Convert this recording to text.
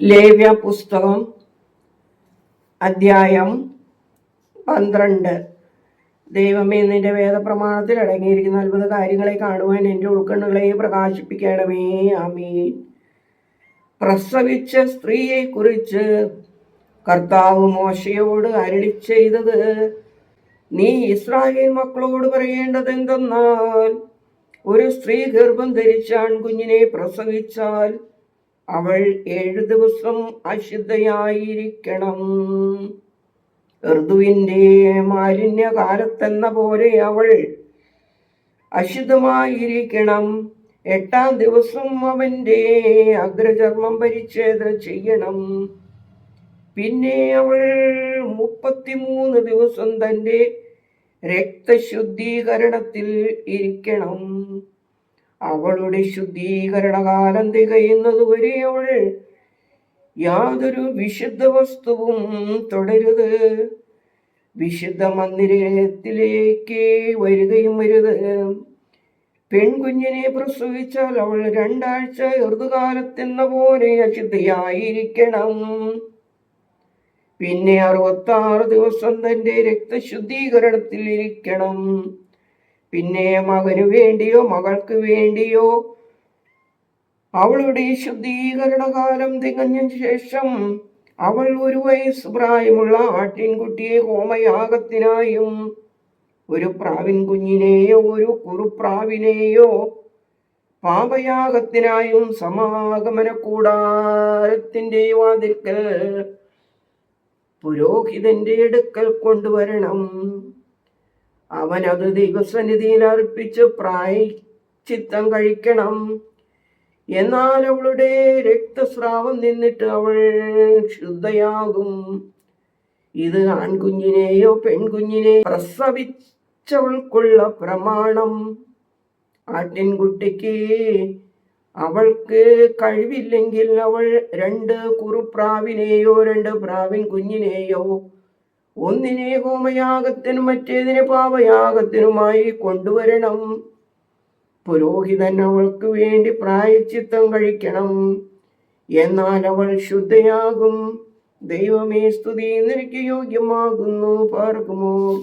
ലേവ്യ പുസ്തകം അധ്യായം പന്ത്രണ്ട്. ദൈവമേ നിന്റെ വേദപ്രമാണത്തിൽ അടങ്ങിയിരിക്കുന്ന അത്ഭുത കാര്യങ്ങളെ കാണുവാൻ എന്റെ ഉൾക്കണ്ണുകളെ പ്രകാശിപ്പിക്കണമേ. ആമീൻ. പ്രസവിച്ച സ്ത്രീയെക്കുറിച്ച് കർത്താവ് മോശയോട് അരളി ചെയ്തത് നീ ഇസ്രായേൽ മക്കളോട് പറയേണ്ടത് എന്തെന്നാൽ ഒരു സ്ത്രീ ഗർഭം ധരിച്ച ആൺകുഞ്ഞിനെ പ്രസവിച്ചാൽ അവൾ ഏഴു ദിവസം അശുദ്ധയായിരിക്കണം. ഋതുവിന്റെ മാലിന്യകാലത്തെന്ന പോലെ അവൾ അശുദ്ധമായിരിക്കണം. എട്ടാം ദിവസം അവന്റെ അഗ്രചർമ്മം പരിച്ഛേദന ചെയ്യണം. പിന്നെ അവൾ മുപ്പത്തിമൂന്ന് ദിവസം തന്റെ രക്തശുദ്ധീകരണത്തിൽ ഇരിക്കണം. അവളുടെ ശുദ്ധീകരണ ശുദ്ധീകരണകാലം തികയുന്നതുവരെ അവൾ യാതൊരു വിശുദ്ധ വസ്തുവും തുടരുത്. വിശുദ്ധ മന്ദിരത്തിലേക്ക് വരികയും വരുത്. പെൺകുഞ്ഞിനെ പ്രസവിച്ചാൽ അവൾ രണ്ടാഴ്ച ഋതുകാലത്തെന്ന പോലെ അശുദ്ധയായിരിക്കണം. പിന്നെ അറുപത്താറ് ദിവസം തന്റെ രക്തശുദ്ധീകരണത്തിൽ ഇരിക്കണം പിന്നെ മകനു വേണ്ടിയോ മകൾക്ക് വേണ്ടിയോ? അവളുടെ ശുദ്ധീകരണകാലം തികഞ്ഞ ശേഷം അവൾ ഒരു വയസ്സ് പ്രായമുള്ള ആട്ടിൻകുട്ടിയെ ഹോമയാഗത്തിനായും ഒരു പ്രാവിൻ കുഞ്ഞിനെയോ ഒരു കുറുപ്രാവിനെയോ പാപയാഗത്തിനായും സമാഗമന കൂടാരത്തിന്റെ വാതിൽക്കൽ പുരോഹിതന്റെ അടുക്കൽ കൊണ്ടുവരണം. അവൻ അത് ദൈവസന്നിധിയിൽ അർപ്പിച്ച് പ്രായച്ചിത്തം കഴിക്കണം. എന്നാൽ അവളുടെ രക്തസ്രാവം നിന്നിട്ട് അവൾ ശുദ്ധയാകും. ഇത് ആൺകുഞ്ഞിനെയോ പെൺകുഞ്ഞിനെ പ്രസവിച്ചവൾക്കുള്ള പ്രമാണം. ആട്ടിൻകുട്ടിക്ക് അവൾക്ക് കഴിവില്ലെങ്കിൽ അവൾ രണ്ട് കുറുപ്രാവിനെയോ രണ്ട് പ്രാവിൻ കുഞ്ഞിനെയോ ഒന്നിനെ ഹോമയാഗത്തിനും മറ്റേതിനെ പാപയാഗത്തിനുമായി കൊണ്ടുവരണം. പുരോഹിതൻ അവൾക്ക് വേണ്ടി പ്രായച്ചിത്തം കഴിക്കണം. എന്നാൽ അവൾ ശുദ്ധയാകും. ദൈവമേ സ്തുതി നിനക്ക് യോഗ്യമാകുന്നു. പാർക്കുമോ?